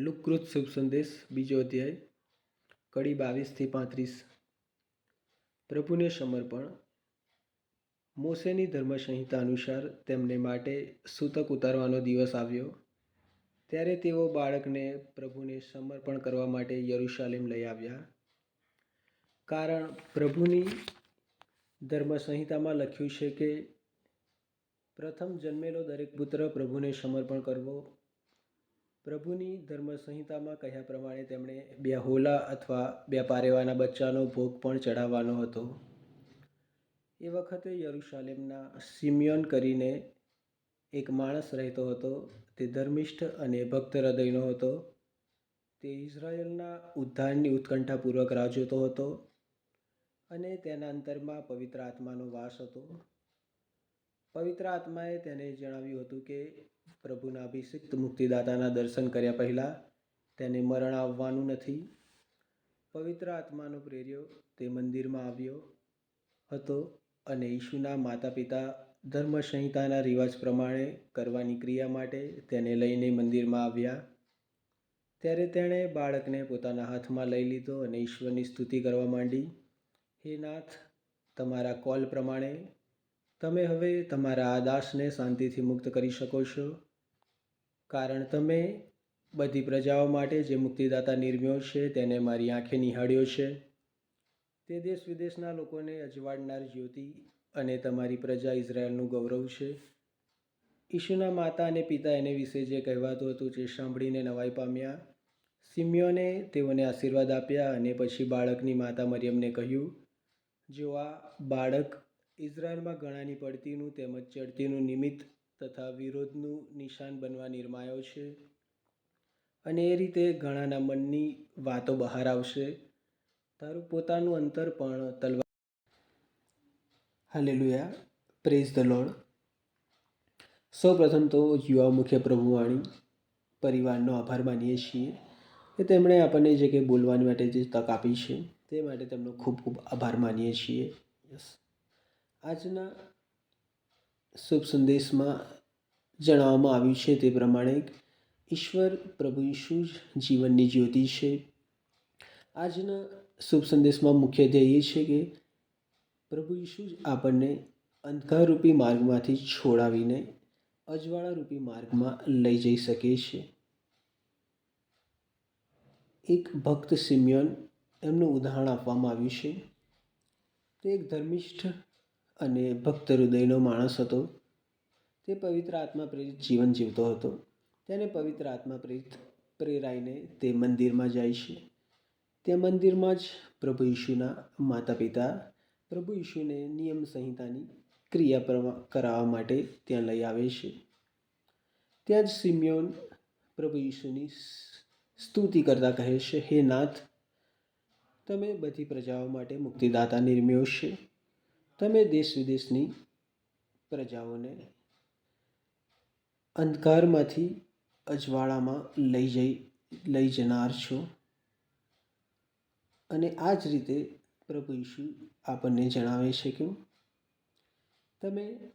લુકૃત શુભ સંદેશ, બીજો અધ્યાય, કડી બાવીસથી પાંત્રીસ. પ્રભુને સમર્પણ. મોસેની ધર્મસંહિતા અનુસાર તેમને માટે સૂતક ઉતારવાનો દિવસ આવ્યો. ત્યારે તેઓ બાળકને પ્રભુને સમર્પણ કરવા માટે યરુશાલેમ લઈ આવ્યા. કારણ પ્રભુની ધર્મસંહિતામાં લખ્યું છે કે, પ્રથમ જન્મેલો દરેક પુત્ર પ્રભુને સમર્પણ કરવો પ્રભુની ધર્મસંહિતામાં કહ્યા પ્રમાણે તેમણે બે હોલા અથવા બે પારેવાના બચ્ચાનો ભોગ પણ ચઢાવવાનો હતો. એ વખતે યરુશાલેમના સિમિયોન કરીને એક માણસ રહેતો હતો. તે ધર્મિષ્ઠ અને ભક્ત હૃદયનો હતો. તે ઇઝરાયલના ઉદ્ધારની ઉત્કંઠાપૂર્વક રાહ જોતો હતો અને તેના અંતરમાં પવિત્ર આત્માનો વાસ હતો. પવિત્ર આત્માએ તેને જણાવ્યું હતું કે પ્રભુના અભિષિક્ત મુક્તિદાતાના દર્શન કર્યા પહેલાં તેને મરણ આવવાનું નથી. પવિત્ર આત્માનો પ્રેર્યો તે મંદિરમાં આવ્યો હતો અને ઈશુના માતા પિતા ધર્મસંહિતાના રિવાજ પ્રમાણે કરવાની ક્રિયા માટે તેને લઈને મંદિરમાં આવ્યા. ત્યારે તેણે બાળકને પોતાના હાથમાં લઈ લીધો અને ઈશ્વરની સ્તુતિ કરવા માંડી. હે નાથ, તમારા કોલ પ્રમાણે તમે હવે તમારા આ દાસને શાંતિથી મુક્ત કરી શકો છો. કારણ તમે બધી પ્રજાઓ માટે જે મુક્તિદાતા નિર્મ્યો છે તેને મારી આંખે નિહાળ્યો છે. તે દેશ વિદેશના લોકોને અજવાડનાર જ્યોતિ અને તમારી પ્રજા ઇઝરાયલનું ગૌરવ છે. ઈશુના માતા અને પિતા એને વિશે જે કહેવાતું હતું તે સાંભળીને નવાઈ પામ્યા. સિમ્યોને તેઓને આશીર્વાદ આપ્યા અને પછી બાળકની માતા મરિયમને કહ્યું, જો આ બાળક ઇઝરાયલમાં ઘણાની પડતીનું તેમજ ચડતીનું નિમિત્ત તથા વિરોધનું નિશાન બનવા નિર્માયો છે. અને એ રીતે ઘણાના મનની વાતો બહાર આવશે. તારું પોતાનું અંતર પણ તલવાર હાલેલુયા. પ્રેઝ ધ લોડ સૌ પ્રથમ તો યુવા મુખ્ય પ્રભુવાણી પરિવારનો આભાર માનીએ છીએ કે તેમણે આપણને જે કંઈ બોલવાની માટે જે તક આપી છે તે માટે તેમનો ખૂબ ખૂબ આભાર માનીએ છીએ. યસ આજના શુભ સંદેશમાં જણાવવામાં આવ્યું છે તે પ્રમાણે ઈશ્વર પ્રભુ ઈશુ જ જીવનની જ્યોતિ છે. આજના શુભ સંદેશમાં મુખ્ય ધ્યેય એ છે કે પ્રભુ ઈશુ જ આપણને અંધકારરૂપી માર્ગમાંથી છોડાવીને અજવાળારૂપી માર્ગમાં લઈ જઈ શકે છે. એક ભક્ત સિમિયોન એમનું ઉદાહરણ આપવામાં આવ્યું છે. તે એક ધર્મિષ્ઠ અને ભક્ત હૃદયનો માણસ હતો. તે પવિત્ર આત્મા પ્રેરિત જીવન જીવતો હતો. તેને પવિત્ર આત્મા પ્રેરિત પ્રેરાઈને તે મંદિરમાં જાય છે. તે મંદિરમાં જ પ્રભુ ઈશુના માતા પિતા પ્રભુ ઈશુને નિયમ સંહિતાની ક્રિયા કરાવવા માટે ત્યાં લઈ આવે છે. ત્યાં જ સિમ્યોન પ્રભુ ઈશુની સ્તુતિ કરતા કહે છે, હે નાથ, તમે બધી પ્રજાઓ માટે મુક્તિદાતા નિર્મ્યો છે. તમે દેશ વિદેશની પ્રજાઓને અંધકારમાંથી અજવાળામાં લઈ જઈ, લઈ જનાર છો. અને આ જ રીતે પ્રભુ ઈશુ આપણને જણાવે છે કે તમે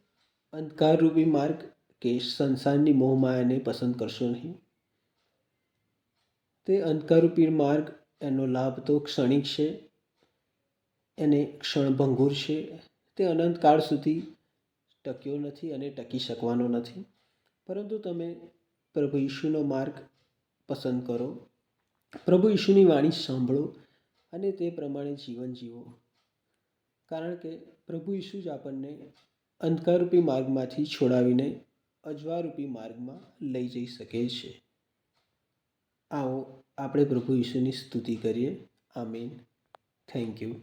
અંધકારરૂપી માર્ગ કે સંસારની મોહમાયાને પસંદ કરશો નહીં. તે અંધકારરૂપી માર્ગ એનો લાભ તો ક્ષણિક છે, એને ક્ષણભંગુર છે તે અનંતકાળ સુધી ટક્યો નથી અને ટકી શકવાનો નથી. પરંતુ તમે પ્રભુ ઈશુનો માર્ગ પસંદ કરો. પ્રભુ ઈશુની વાણી સાંભળો અને તે પ્રમાણે જીવન જીવો. કારણ કે પ્રભુ ઈશુ જ આપણને અંધકારરૂપી માર્ગમાંથી છોડાવીને અજવારૂપી માર્ગમાં લઈ જઈ શકે છે. આવો આપણે પ્રભુ ઈશુની સ્તુતિ કરીએ. આમીન. Thank you.